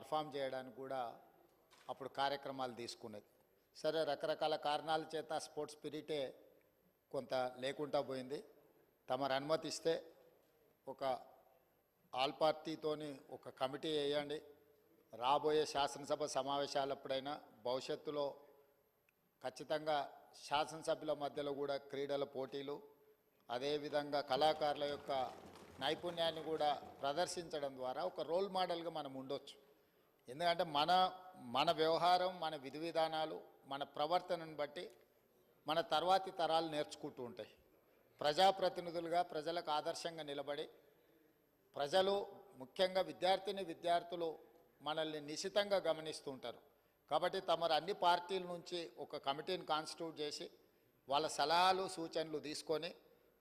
Perform చేయడానికి కూడా అప్పుడు కార్యక్రమాలు తీసుకునేది సరే రకరకాల కారణాల చేత స్పోర్ట్స్ స్పిరిటే కొంత లేకుండా పోయింది. తమరు అనుమతిస్తే ఒక ఆల్ పార్టీతోని ఒక కమిటీ వేయండి. రాబోయే శాసనసభ సమావేశాలప్పుడైనా భవిష్యత్తులో ఖచ్చితంగా శాసనసభ్యుల మధ్యలో కూడా క్రీడల పోటీలు అదేవిధంగా కళాకారుల యొక్క నైపుణ్యాన్ని కూడా ప్రదర్శించడం ద్వారా ఒక రోల్ మోడల్గా మనం ఉండొచ్చు. ఎందుకంటే మన మన వ్యవహారం మన విధి విధానాలు మన ప్రవర్తనను బట్టి మన తర్వాతి తరాలు నేర్చుకుంటూ ఉంటాయి. ప్రజాప్రతినిధులుగా ప్రజలకు ఆదర్శంగా నిలబడి ప్రజలు ముఖ్యంగా విద్యార్థిని విద్యార్థులు మనల్ని నిశితంగా గమనిస్తుంటారు కాబట్టి తమరు అన్ని పార్టీల నుంచి ఒక కమిటీని కాన్స్టిట్యూట్ చేసి వాళ్ళ సలహాలు సూచనలు తీసుకొని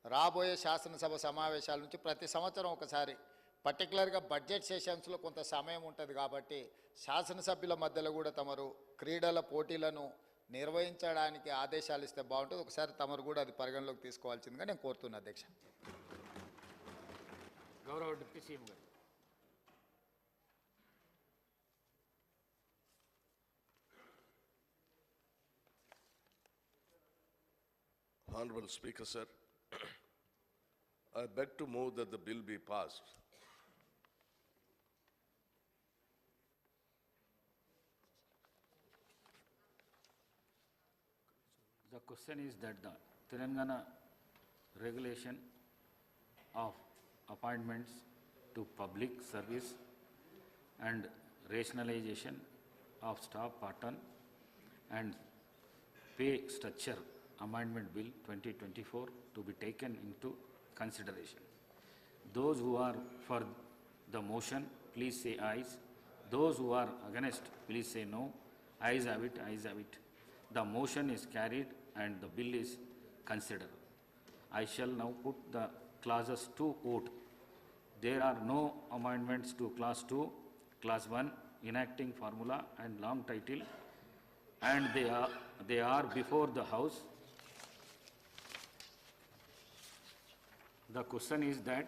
రాబోయే శాసనసభ సమావేశాల నుంచి ప్రతి సంవత్సరం ఒకసారి పర్టికులర్గా బడ్జెట్ సెషన్స్లో కొంత సమయం ఉంటుంది కాబట్టి శాసనసభ్యుల మధ్యలో కూడా తమరు క్రీడల పోటీలను నిర్వహించడానికి ఆదేశాలు ఇస్తే బాగుంటుంది. ఒకసారి తమరు కూడా అది పరిగణలోకి తీసుకోవాల్సిందిగా నేను కోరుతున్నా అధ్యక్ష. గౌరవ డిప్యూటీ సీఎం గారు. Honorable Speaker, sir, I beg to move that the bill be passed. The question is that the Telangana regulation of appointments to public service and rationalization of staff pattern and pay structure amendment bill 2024 to be taken into consideration. Those who are for the motion, please say ayes. Those who are against, please say no. Ayes have it, ayes have it. The motion is carried and the bill is considered. I shall now put the clauses to vote. There are no amendments to class 2, class 1, enacting formula and long title, and they are, they are before the House. The question is that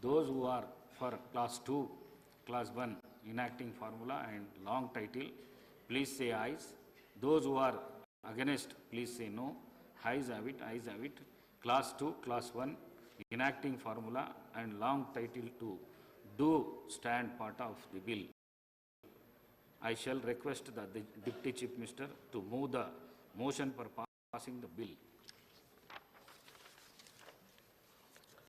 those who are for class 2, class 1, enacting formula and long title, please say ayes. Those who are against, please say no. Ayes have it, ayes have it. Class 2, class 1, enacting formula and long title to do stand part of the bill. I shall request the Deputy Chief Minister to move the motion for passing the bill.